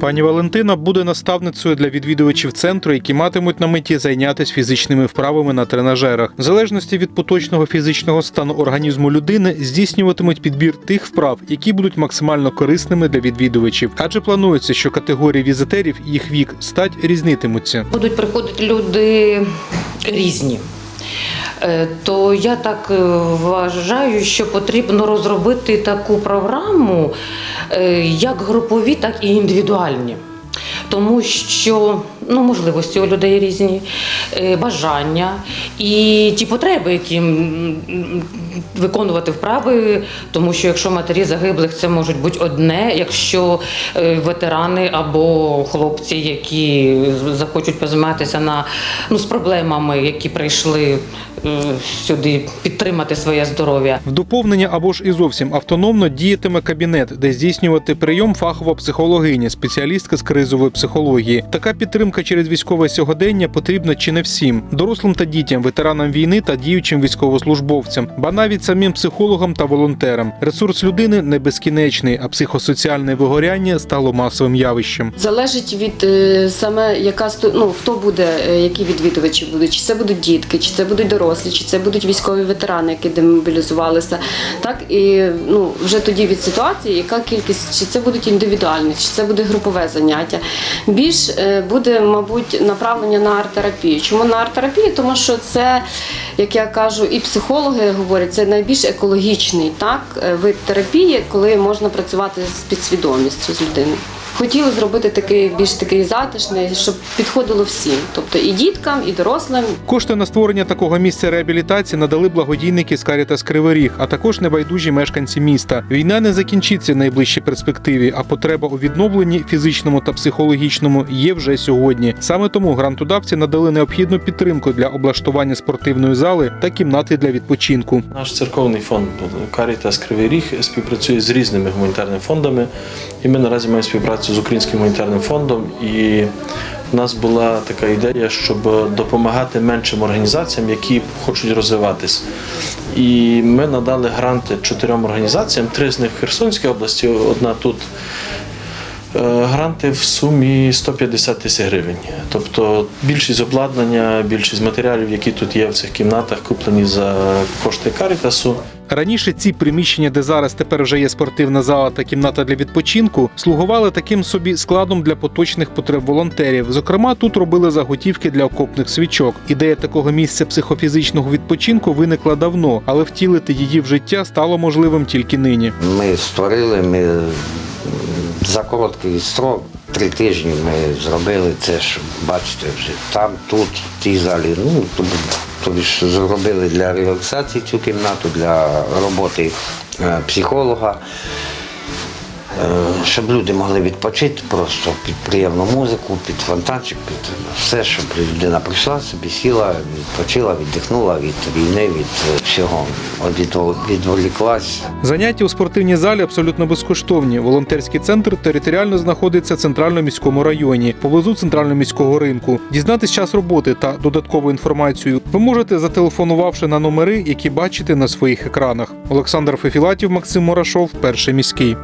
Пані Валентина буде наставницею для відвідувачів центру, які матимуть на меті зайнятися фізичними вправами на тренажерах. В залежності від поточного фізичного стану організму людини здійснюватимуть підбір тих вправ, які будуть максимально корисними для відвідувачів. Адже планується, що категорії візитерів їх вік стать різнитимуться. Будуть приходити люди різні. Е, То я так е, вважаю, що потрібно розробити таку програму, е, як групові, так і індивідуальні. Тому що ну, можливості у людей різні, бажання і ті потреби, які виконувати вправи, тому що якщо матері загиблих, це можуть бути одне, якщо е, ветерани або хлопці, які захочуть позайматися на ну, з проблемами, які прийшли е, сюди підтримати своє здоров'я. В доповнення або ж і зовсім автономно діятиме кабінет, де здійснювати прийом фахова психологиня, спеціалістка з кризової психології. Така підтримка через військове сьогодення потрібна чи не всім дорослим та дітям, ветеранам війни та діючим військовослужбовцям, ба навіть самим психологам та волонтерам. Ресурс людини не безкінечний, а психосоціальне вигоряння стало масовим явищем. Залежить від е, саме яка ну, хто буде, е, які відвідувачі будуть, чи це будуть дітки, чи це будуть дорослі, чи це будуть військові ветерани, які демобілізувалися. Так і ну вже тоді від ситуації, яка кількість, чи це будуть індивідуальні, чи це буде групове заняття. Більш е, буде, мабуть, направлення на арт-терапію. Чому на арт-терапію? Тому що це, як я кажу, і психологи говорять, це найбільш екологічний так е, вид терапії, коли можна працювати з підсвідомістю з людиною. Хотіли зробити такий більш такий затишний, щоб підходило всім, тобто і діткам, і дорослим. Кошти на створення такого місця реабілітації надали благодійники з Карітас Кривий Ріг, а також небайдужі мешканці міста. Війна не закінчиться в найближчій перспективі, а потреба у відновленні фізичному та психологічному є вже сьогодні. Саме тому грантодавці надали необхідну підтримку для облаштування спортивної зали та кімнати для відпочинку. Наш церковний фонд Карітас Кривий Ріг співпрацює з різними гуманітарними фондами, і ми наразі маємо співпрацю з Українським гуманітарним фондом. І в нас була така ідея, щоб допомагати меншим організаціям, які хочуть розвиватись. І ми надали гранти чотирьом організаціям, три з них в Херсонській області, одна тут. Е, Гранти в сумі 150 тисяч гривень. Тобто більшість обладнання, більшість матеріалів, які тут є в цих кімнатах, куплені за кошти Карітасу. Раніше ці приміщення, де зараз тепер вже є спортивна зала та кімната для відпочинку, слугували таким собі складом для поточних потреб волонтерів. Зокрема, тут робили заготівки для окопних свічок. Ідея такого місця психофізичного відпочинку виникла давно, але втілити її в життя стало можливим тільки нині. Ми створили, ми за короткий строк, три тижні ми зробили це, що бачите, вже там, тут, в тій залі. Ну, тобі, ж зробили для релаксації цю кімнату, для роботи е, психолога. Е, Щоб люди могли відпочити просто під приємну музику, під фонтанчик, під все, щоб людина прийшла собі, сіла, відпочила, віддихнула від війни, від е, всього, Відвол- відволіклась. Заняття у спортивній залі абсолютно безкоштовні. Волонтерський центр територіально знаходиться в центральному міському районі, поблизу центрального міського ринку. Дізнатись час роботи та додаткову інформацію ви можете зателефонувавши на номери, які бачите на своїх екранах. Олександр Фефілатів, Максим Мурашов, перший міський.